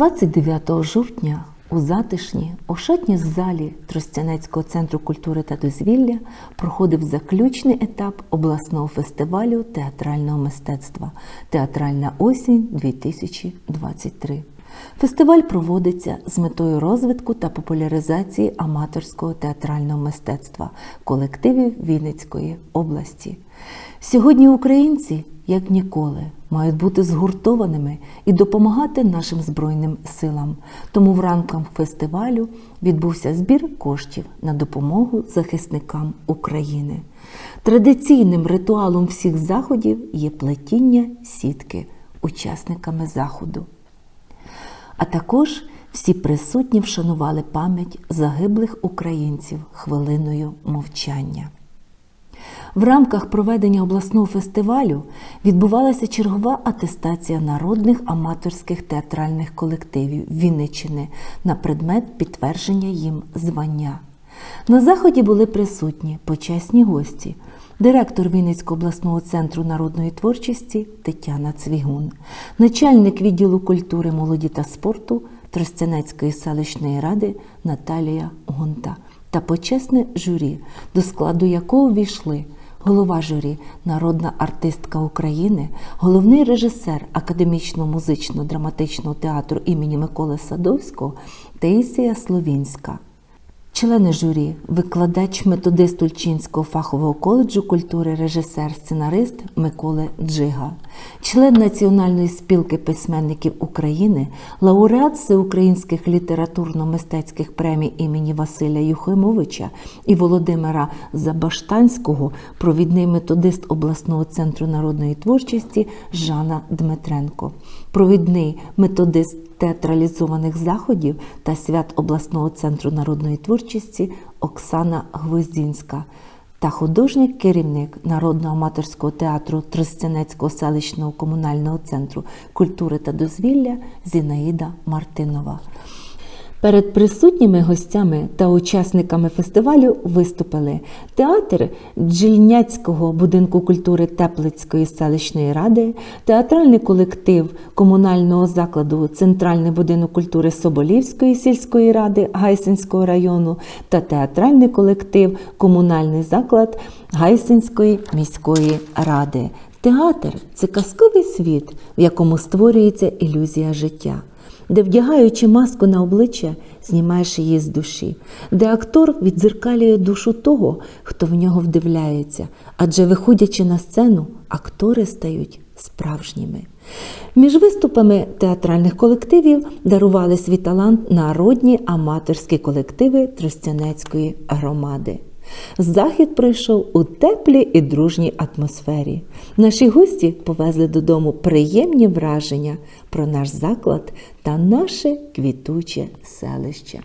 29 жовтня у затишній, ошатній залі Тростянецького центру культури та дозвілля проходив заключний етап обласного фестивалю театрального мистецтва Театральна осінь 2023. Фестиваль проводиться з метою розвитку та популяризації аматорського театрального мистецтва колективів Вінницької області. Сьогодні українці, як ніколи, мають бути згуртованими і допомагати нашим Збройним силам. Тому в рамках фестивалю відбувся збір коштів на допомогу захисникам України. Традиційним ритуалом всіх заходів є плетіння сітки учасниками заходу. А також всі присутні вшанували пам'ять загиблих українців хвилиною мовчання. В рамках проведення обласного фестивалю відбувалася чергова атестація народних аматорських театральних колективів Вінниччини на предмет підтвердження їм звання. На заході були присутні почесні гості, директор Вінницького обласного центру народної творчості Тетяна Цвігун, начальник відділу культури, молоді та спорту Тростянецької селищної ради Наталія Гонта та почесне журі, до складу якого війшли голова журі, народна артистка України, головний режисер академічного музично-драматичного театру імені Миколи Садовського Таїсія Словінська. Члени журі, викладач методист Ульчинського фахового коледжу культури, режисер, сценарист Миколи Джига, член Національної спілки письменників України, лауреат всеукраїнських літературно-мистецьких премій імені Василя Юхимовича і Володимира Забаштанського, провідний методист обласного центру народної творчості Жанна Дмитренко, провідний методист театралізованих заходів та свят обласного центру народної творчості Оксана Гвоздінська та художник-керівник Народного аматорського театру Тростянецького селищного комунального центру культури та дозвілля Зінаїда Мартинова. Перед присутніми гостями та учасниками фестивалю виступили театр Джільняцького будинку культури Теплицької селищної ради, театральний колектив комунального закладу Центральний будинок культури Соболівської сільської ради Гайсинського району та театральний колектив Комунальний заклад Гайсинської міської ради. Театр це казковий світ, в якому створюється ілюзія життя де, вдягаючи маску на обличчя, знімаєш її з душі, де актор відзеркалює душу того, хто в нього вдивляється, адже, виходячи на сцену, актори стають справжніми. Між виступами театральних колективів дарували свій талант народні аматорські колективи Тростянецької громади. Захід пройшов у теплій і дружній атмосфері. Наші гості повезли додому приємні враження про наш заклад та наше квітуче селище.